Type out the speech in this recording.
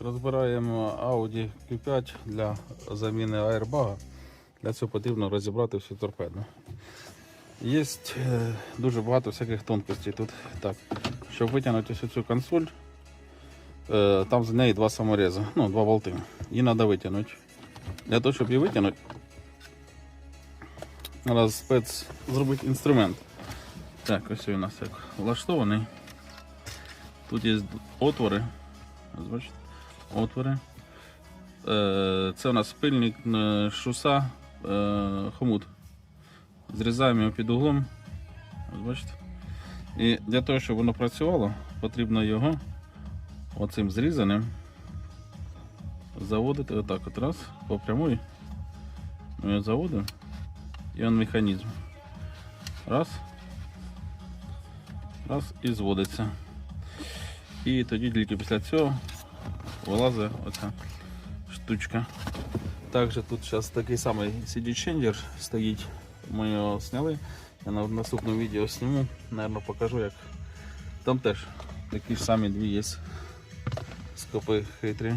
Розбираємо Audi Q5 для заміни аербага. Для цього потрібно розібрати всю торпеду. Є е, дуже багато всяких тонкостей тут. Так, щоб витягнути ось цю консоль, е, там з неї два саморези, ну, два болти. Її треба витягнути. Для того, щоб її витягнути, треба спец зробити інструмент. Так, ось у нас як влаштований. Тут є отвори. Бачите? Отвори. Е, Це у нас пильник е, шуса е, хомут. Зрізаємо його під углом. Бачите? І для того, щоб воно працювало, потрібно його оцим зрізаним заводити отак от раз по прямой. Ми його заводимо. І он механізм. Раз. Раз і зводиться. І тоді тільки після цього вилазить оця штучка. Также тут зараз такий самий CD Changer стоїть. Ми його зняли. Я на наступному відео зніму, Наверно, покажу як. Там теж такі ж самі дві є скопи хитрі.